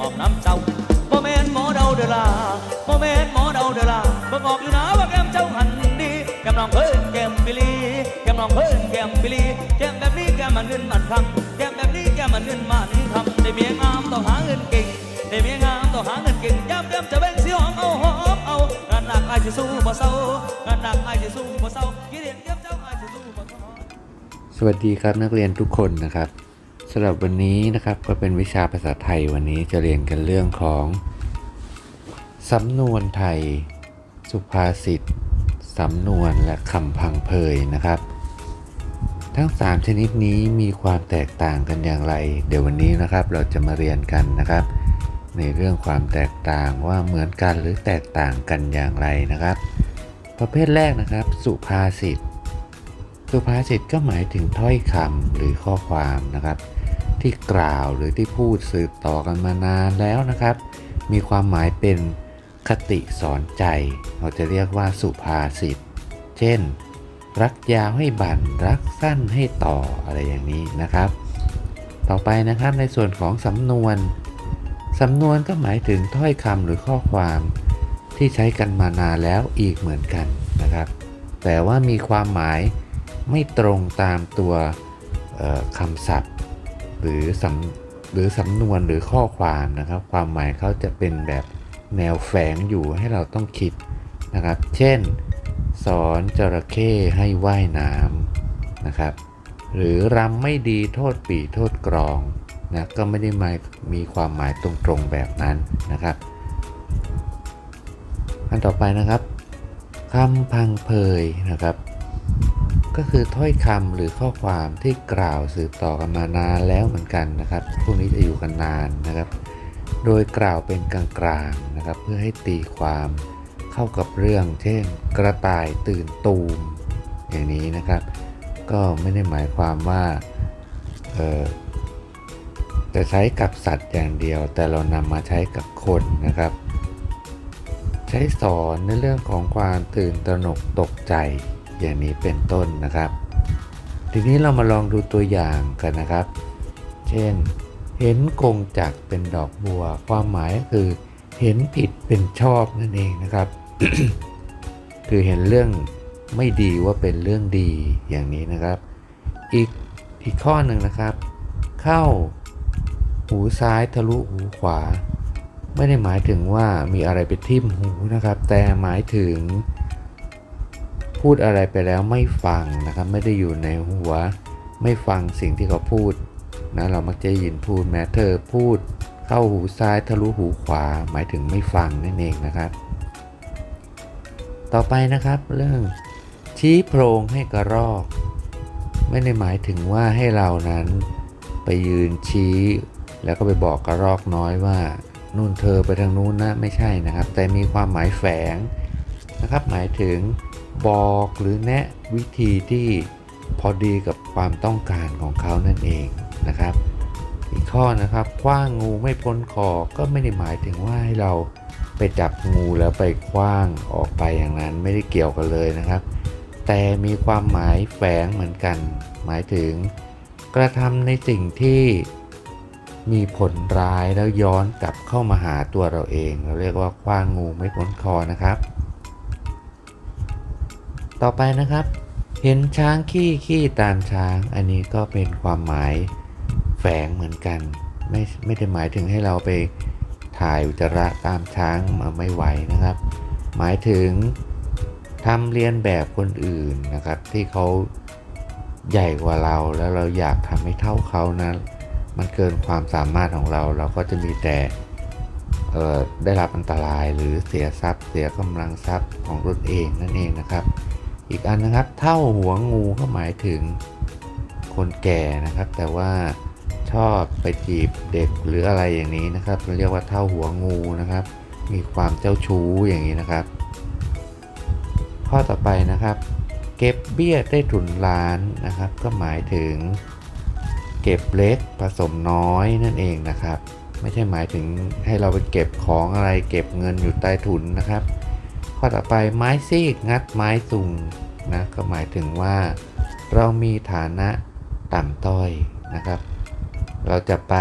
ออกน้ำเจ้าบ่แม่นหมอเดาเดอล่าบ่แม่นหมอเดาเดอล่าเบิ่งออกอยู่นะว่าแก้มเจ้าหันดีแก้มน้องเพิ่นแก้มบิลีแก้มน้องเพิ่นแก้มบิลีแก้มแบบนี้แก้มมันเงินมันคำแก้มแบบนี้แก้มมันเงินมันคำได้เมียงามต้องหาเงินเก่งได้เมียงามต้องหาเงินเก่งย้ำเดิมจะเป็นสีหอมเอาหอมเอางานหนักอายสิสู้บ่เศร้างานหนักอายสิสู้บ่เศร้ากี่เดือนเก็บเจ้าอายสิสู้บ่ท้อสวัสดีครับนักเรียนทุกคนนะครับ สำหรับวันนี้นะครับก็เป็นวิชาภาษาไทยวันนี้จะเรียนกันเรื่องของ สำนวนไทย สุภาษิต สำนวนและคำพังเพยนะครับ ทั้ง 3 ชนิดนี้มีความแตกต่างกันอย่างไร เดี๋ยววันนี้นะครับเราจะมาเรียนกันนะครับ ในเรื่องความแตกต่างว่าเหมือนกันหรือแตกต่างกันอย่างไรนะครับ ประเภทแรกนะครับ สุภาษิตสุภาษิตก็หมายถึงถ้อยคำหรือข้อความนะครับ ที่กล่าวหรือที่พูดสืบต่อกันมานานแล้วนะครับ มีความหมายเป็นคติสอนใจ เราจะเรียกว่าสุภาษิต เช่น รักยาวให้บั่นรักสั้นให้ต่ออะไรอย่างนี้นะครับ ต่อไปนะครับในส่วนของสำนวน สำนวนก็หมายถึงถ้อยคำหรือข้อความที่ใช้กันมานานแล้วอีกเหมือนกันนะครับ แต่ว่ามีความหมายไม่ตรงตามตัวคำศัพท์ หรือสำหรือสำนวนหรือข้อความนะครับ ความหมายเขาจะเป็นแบบแนวแฝงอยู่ให้เราต้องคิดนะครับ เช่น สอนจระเข้ให้ว่ายน้ำนะครับ หรือรำไม่ดีโทษปีโทษกรองนะก็ไม่ได้มามีความหมายตรงๆแบบนั้นนะครับ อันต่อไปนะครับคำพังเพยนะครับ ก็คือถ้อยคำหรือข้อความที่กล่าวสืบต่อกันมานานแล้วเหมือนกันนะครับ พวกนี้จะอยู่กันนานนะครับ โดยกล่าวเป็นกลางๆนะครับ เพื่อให้ตีความเข้ากับเรื่อง เช่น กระต่ายตื่นตูม อย่างนี้นะครับ ก็ไม่ได้หมายความว่าจะใช้กับสัตว์อย่างเดียว แต่เรานำมาใช้กับคนนะครับ ใช้สอนในเรื่องของความตื่นตระหนกตกใจ อย่างนี้เป็นต้นนะครับ ทีนี้เรามาลองดูตัวอย่างกันนะครับ เช่น เห็นกงจักเป็นดอกบัว ความหมายก็คือเห็นผิดเป็นชอบนั่นเองนะครับ คือเห็นเรื่องไม่ดีว่าเป็นเรื่องดีอย่างนี้นะครับ อีกอีกข้อหนึ่งนะครับ เข้าหูซ้ายทะลุหูขวา ไม่ได้หมายถึงว่ามีอะไรไปทิ่มหูนะครับ แต่หมายถึง พูดอะไรไปแล้วไม่ฟังนะครับ ไม่ได้อยู่ในหัว ไม่ฟังสิ่งที่เขาพูดนะเรามักจะยินพูดแม้เธอพูด เข้าหูซ้ายทะลุหูขวา หมายถึงไม่ฟังนั่นเองนะครับ ต่อไปนะครับเรื่องชี้โพรงให้กระรอก ไม่ได้หมายถึงว่าให้เรานั้นไปยืนชี้ แล้วก็ไปบอกกระรอกน้อยว่านู่นเธอไปทางนู้นนะไม่ใช่นะครับ แต่มีความหมายแฝงนะครับ หมายถึง บอกหรือแนะวิธีที่พอดีกับความต้องการของเขานั่นเองนะครับ อีกข้อนะครับคว้างงูไม่พ้นคอก็ไม่ได้หมายถึงว่าให้เราไปจับงูแล้วไปคว้างออกไปอย่างนั้นไม่ได้เกี่ยวกันเลยนะครับ แต่มีความหมายแฝงเหมือนกัน หมายถึงกระทำในสิ่งที่มีผลร้ายแล้วย้อนกลับเข้ามาหาตัวเราเอง เราเรียกว่าคว้างงูไม่พ้นคอนะครับ ต่อไปนะครับ เห็นช้างขี้ขี้ตามช้าง อันนี้ก็เป็นความหมายแฝงเหมือนกันไม่ไม่ได้หมายถึงให้เราไปถ่ายอุจจาระตามช้างมาไม่ไหวนะครับ หมายถึงทำเรียนแบบคนอื่นนะครับ ที่เขาใหญ่กว่าเราแล้วเราอยากทำให้เท่าเขานะมันเกินความสามารถของเราเราก็จะมีแต่ได้รับอันตรายหรือเสียทรัพย์ เสียกำลังทรัพย์ของตนเองนั่นเองนะครับ อีกอันนะครับ เท่าหัวงูก็หมายถึงคนแก่นะครับ แต่ว่าชอบไปจีบเด็กหรืออะไรอย่างนี้นะครับเราเรียกว่าเท่าหัวงูนะครับ มีความเจ้าชู้อย่างนี้นะครับ ข้อต่อไปนะครับ เก็บเบี้ยได้ถุนล้านนะครับ ก็หมายถึง เก็บเล็กผสมน้อยนั่นเองนะครับ ไม่ใช่หมายถึงให้เราไปเก็บของอะไร เก็บเงินอยู่ใต้ถุนนะครับ ข้อต่อไปไม้ซีกงัดไม้สุงนะก็หมายถึงว่า เรามีฐานะต่ำต้อยนะครับ เราจะไป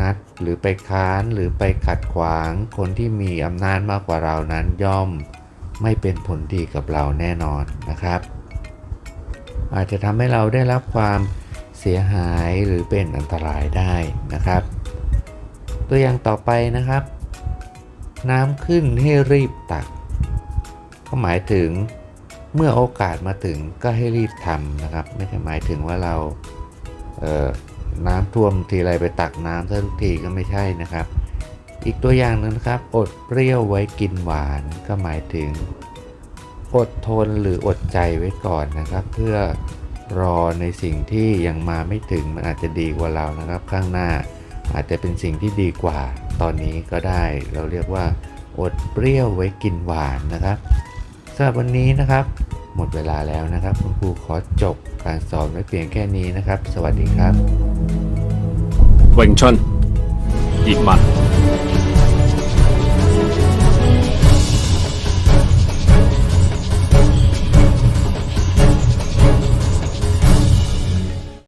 งัดหรือไปค้านหรือไปขัดขวางคนที่มีอำนาจมากกว่าเรานั้นย่อมไม่เป็นผลดีกับเราแน่นอนนะครับ อาจจะทำให้เราได้รับความเสียหายหรือเป็นอันตรายได้นะครับ ตัวอย่างต่อไปนะครับ น้ำขึ้นให้รีบตัก ก็หมายถึงเมื่อโอกาสมาถึงก็ให้รีบทำนะครับ ไม่ใช่หมายถึงว่าเราเน้ำท่วมทีไรไปตักน้ำซะทุกทีก็ไม่ใช่นะครับ อีกตัวอย่างหนึงนะครับ อดเปรี้ยวไว้กินหวานก็หมายถึง อดทนหรืออดใจไว้ก่อนนะครับ เพื่อรอในสิ่งที่ยังมาไม่ถึงมันอาจจะดีกว่าเรานะครับ ข้างหน้าอาจจะเป็นสิ่งที่ดีกว่า ตอนนี้ก็ได้ เราเรียกว่า อดเปรี้ยวไว้กินหวานนะครับ สำหรับวันนี้นะครับ หมดเวลาแล้วนะครับ คุณครูขอจบการสอนไว้เพียงแค่นี้นะครับ สวัสดีครับ เวงชนอีกมัน